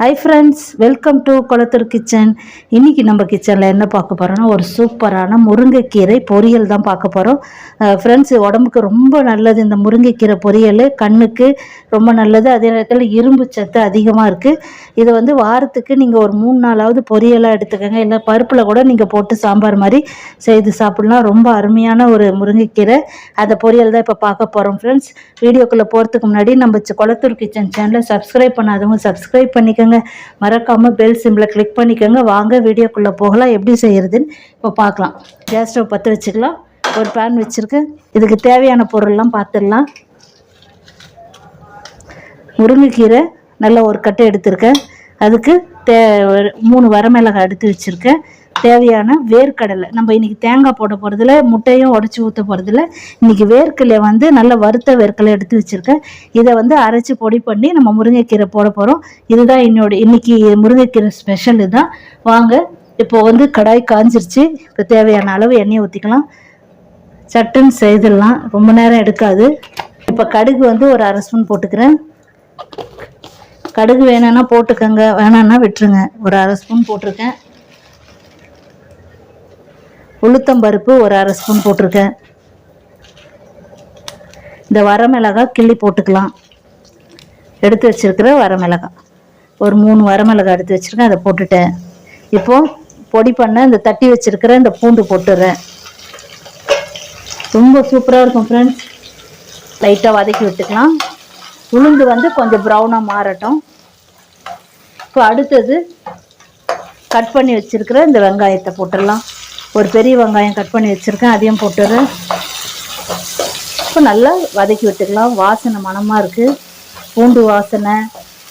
Hi friends welcome to Kulathur kitchen இன்னைக்கு நம்ம கிச்சனில் என்ன பார்க்க போகிறோம்னா ஒரு சூப்பரான முருங்கைக்கீரை பொரியல் தான் பார்க்க போகிறோம் ஃப்ரெண்ட்ஸ் உடம்புக்கு ரொம்ப நல்லது இந்த முருங்கைக்கீரை பொரியல். கண்ணுக்கு ரொம்ப நல்லது அதே நேரத்தில் இரும்பு சத்து அதிகமாக இருக்குது இதை வந்து வாரத்துக்கு நீங்கள் ஒரு மூணு நாளாவது பொரியலாக எடுத்துக்கோங்க. இல்லை பருப்பில் கூட நீங்கள் போட்டு சாம்பார் மாதிரி செய்து சாப்பிடலாம். ரொம்ப அருமையான ஒரு முருங்கைக்கீரை. அந்த பொரியல் தான் இப்போ பார்க்க போகிறோம் ஃப்ரெண்ட்ஸ் வீடியோக்குள்ளே போகிறதுக்கு முன்னாடி நம்ம குளத்தூர் கிச்சன் சேனலை சப்ஸ்கிரைப் பண்ணாதவங்க சப்ஸ்கிரைப் பண்ணிக்கோங்க. மறக்காமல் பெல் சிம்பிளை கிளிக் பண்ணிக்கோங்க. வாங்க வீடியோக்குள்ளே போகலாம். எப்படி செய்கிறதுன்னு இப்போ பார்க்கலாம். கேஸ் ஸ்டவ் பற்ற வச்சுக்கலாம். ஒரு பேன் வச்சுருக்கேன் இதுக்கு தேவையான பொருள்லாம் பார்த்துடலாம் முருங்கைக்கீரை நல்லா ஒரு கட்டை எடுத்திருக்கேன். அதுக்கு தே மூணு வரமிளகாய் எடுத்து வச்சுருக்கேன். தேவையான வேர்க்கடலை. நம்ம இன்னைக்கு தேங்காய் போட போகிறதில்ல முட்டையும் உடச்சி ஊற்ற போகிறதில்ல இன்னைக்கு வேர்க்கடலை வந்து நல்ல வறுத்த வேர்க்கடலை எடுத்து வச்சுருக்கேன். இதை வந்து அரைச்சி பொடி பண்ணி நம்ம முருங்கைக்கீரை போட போகிறோம் இதுதான் என்னோட இன்னைக்கு முருங்கைக்கீரை ஸ்பெஷல் இதுதான். வாங்க இப்போ வந்து கடாய் காஞ்சிருச்சு. இப்போ தேவையான அளவு எண்ணெயை ஊற்றிக்கலாம் சட்டுன்னு செய்திடலாம். ரொம்ப நேரம் எடுக்காது. இப்போ கடுகு வந்து ஒரு அரை ஸ்பூன் போட்டுக்கிறேன். கடுகு வேணும்னா போட்டுக்கோங்க வேணான்னா விட்டுருங்க. ஒரு அரை ஸ்பூன் போட்டிருக்கேன். உளுத்தம்பருப்பு ஒரு அரை ஸ்பூன் போட்டிருக்கேன். இந்த வரமிளகாய் கிள்ளி போட்டுக்கலாம். எடுத்து வச்சுருக்கிற வரமிளகாய் ஒரு மூணு வரமிளகாய் எடுத்து வச்சுருக்கேன் அதை போட்டுட்டேன். இப்போது பொடி பண்ண இந்த தட்டி வச்சுருக்கிற இந்த பூண்டு போட்டுடுறேன் ரொம்ப சூப்பராக இருக்கும் ஃப்ரெண்ட்ஸ் லைட்டாக வதக்கி விட்டுக்கலாம். உளுந்து வந்து கொஞ்சம் ப்ரௌனாக மாறட்டும். இப்போ அடுத்தது கட் பண்ணி வச்சுருக்கிற இந்த வெங்காயத்தை போட்டுடலாம். ஒரு பெரிய வெங்காயம் கட் பண்ணி வச்சுருக்கேன் அதையும் போட்டுடுறேன் இப்போ நல்லா வதக்கி விட்டுக்கலாம். வாசனை மணமாக இருக்குது பூண்டு வாசனை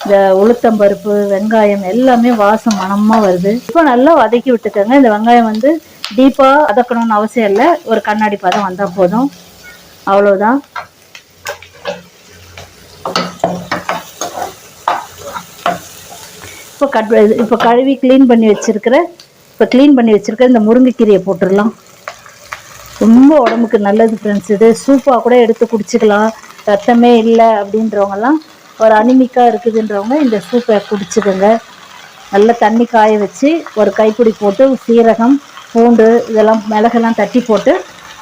இந்த உளுத்தம்பருப்பு வெங்காயம் எல்லாமே வாசம் மணமாக வருது. இப்போ நல்லா வதக்கி விட்டுக்கோங்க. இந்த வெங்காயம் வந்து டீப்பாக வதக்கணும்னு அவசியம் இல்லை. ஒரு கண்ணாடி பதம் வந்தால் போதும். அவ்வளோதான் இப்போ கட் இப்போ கழுவி க்ளீன் பண்ணி வச்சுருக்கிற இப்போ க்ளீன் பண்ணி வச்சுருக்கிற இந்த முருங்கைக்கீரையை போட்டுடலாம். ரொம்ப உடம்புக்கு நல்லது ஃப்ரெண்ட்ஸ் இது சூப்பாக கூட எடுத்து குடிச்சிக்கலாம். ரத்தமே இல்லை அப்படின்றவங்கலாம் ஒரு அனிமிக்காக இருக்குதுன்றவங்க இந்த சூப்பை குடிச்சுக்கோங்க. நல்லா தண்ணி காய வச்சு ஒரு கைப்பிடி போட்டு சீரகம் பூண்டு இதெல்லாம் மிளகெல்லாம் தட்டி போட்டு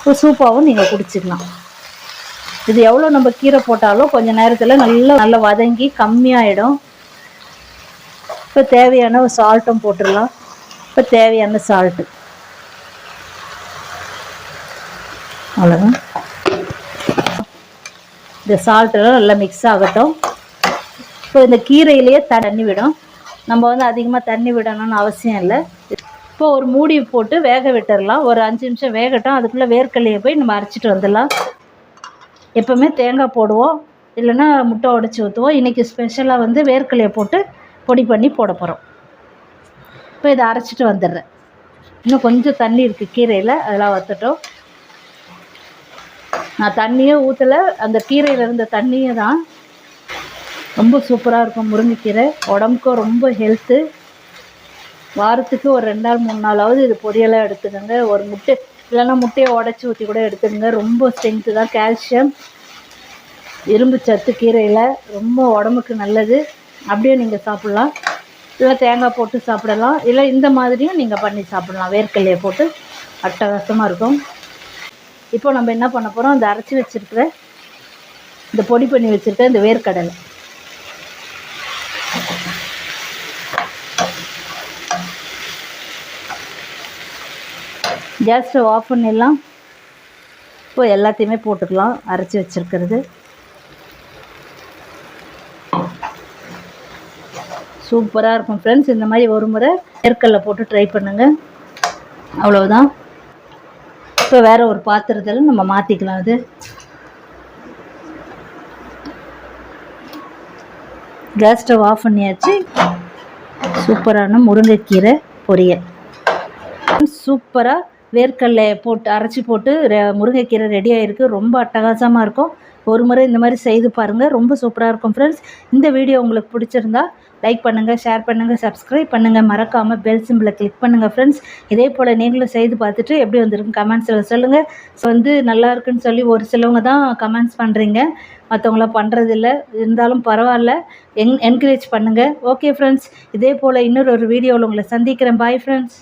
ஒரு சூப்பாகவும் நீங்கள் குடிச்சிக்கலாம். இது எவ்வளோ நம்ம கீரை போட்டாலும் கொஞ்சம் நேரத்தில் நல்லா நல்லா வதங்கி கம்மியாயிடும். இப்போ தேவையான ஒரு சால்ட்டும் போட்டுடலாம். இப்போ தேவையான சால்ட்டு அவ்வளோதான் இந்த சால்ட்டெல்லாம் நல்லா மிக்ஸ் ஆகட்டும். இப்போ இந்த கீரையிலேயே தண்ணி விடும். நம்ம வந்து அதிகமாக தண்ணி விடணும்னு அவசியம் இல்லை. இப்போ ஒரு மூடி போட்டு வேக விட்டுடலாம் ஒரு அஞ்சு நிமிஷம் வேகட்டும். அதுக்குள்ளே வேர்க்கடலையை போய் நம்ம அரைச்சிட்டு வந்துடலாம். எப்போவுமே தேங்காய் போடுவோம். இல்லைன்னா முட்டை உடச்சி ஊற்றுவோம் இன்றைக்கி ஸ்பெஷலாக வந்து வேர்க்கடலையை போட்டு பொடி பண்ணி போட போகிறோம் இப்போ இதை அரைச்சிட்டு வந்துடுறேன். இன்னும் கொஞ்சம் தண்ணி இருக்குது கீரையில் அதெல்லாம் வற்றட்டும் நான் தண்ணியே ஊற்றலை அந்த கீரையில் இருந்த தண்ணியை தான். ரொம்ப சூப்பராக இருக்கும் முருங்கைக்கீரை. உடம்புக்கும் ரொம்ப ஹெல்த்து வாரத்துக்கு ஒரு ரெண்டு நாள் மூணு நாளாவது இது பொரியலாக எடுத்துக்கோங்க. ஒரு முட்டை இல்லைன்னா முட்டையை உடச்சி ஊற்றி கூட எடுத்துக்கோங்க. ரொம்ப ஸ்ட்ரென்த்து தான். கால்சியம் இரும்பு சத்து கீரையில் ரொம்ப உடம்புக்கு நல்லது. அப்படியே நீங்கள் சாப்பிட்லாம். இல்லை தேங்காய் போட்டு சாப்பிடலாம். இல்லை இந்த மாதிரியும் நீங்கள் பண்ணி சாப்பிடலாம். வேர்க்கடலையை போட்டு அட்டகாசமாக இருக்கும். இப்போ நம்ம என்ன பண்ண போகிறோம் இந்த அரைச்சி வச்சிருக்கிற இந்த பொடி பண்ணி வச்சுருக்க இந்த வேர்க்கடலை. கேஸ் ஸ்டவ் ஆஃப் பண்ணிடலாம். இப்போ எல்லாத்தையுமே போட்டுக்கலாம். அரைச்சி வச்சிருக்கிறது. சூப்பராக இருக்கும் ஃப்ரெண்ட்ஸ் இந்த மாதிரி ஒரு முறை வேர்க்கடலை போட்டு ட்ரை பண்ணுங்கள் அவ்வளோதான் இப்போ வேறு ஒரு பாத்திரத்தில் நம்ம மாற்றிக்கலாம் அது. கேஸ் ஸ்டவ் ஆஃப் பண்ணியாச்சு. சூப்பரான முருங்கைக்கீரை பொரியல். சூப்பராக வேர்க்கடலை போட்டு அரைச்சி போட்டு ரெ- முருங்கைக்கீரை ரெடி ஆகிருக்கு ரொம்ப அட்டகாசமாக இருக்கும். ஒரு முறை இந்த மாதிரி செய்து பாருங்கள் ரொம்ப சூப்பராக இருக்கும் ஃப்ரெண்ட்ஸ் இந்த வீடியோ உங்களுக்கு பிடிச்சிருந்தா லைக் பண்ணுங்கள் ஷேர் பண்ணுங்கள் சப்ஸ்கிரைப் பண்ணுங்கள் மறக்காமல் பெல் சிம்பிளை கிளிக் பண்ணுங்கள் ஃப்ரெண்ட்ஸ் இதே போல் நீங்களும் செய்து பார்த்துட்டு எப்படி வந்திருக்கு கமெண்ட்ஸில் சொல்லுங்கள் ஸோ வந்து நல்லா இருக்குன்னு சொல்லி ஒரு சிலவங்க தான் கமெண்ட்ஸ் பண்ணுறீங்க மற்றவங்களாம் பண்ணுறதில்ல இருந்தாலும் பரவாயில்ல. என் என்கரேஜ் பண்ணுங்கள் ஓகே ஃப்ரெண்ட்ஸ் இதே போல் இன்னொரு ஒரு வீடியோவில் உங்களை சந்திக்கிறேன். Bye friends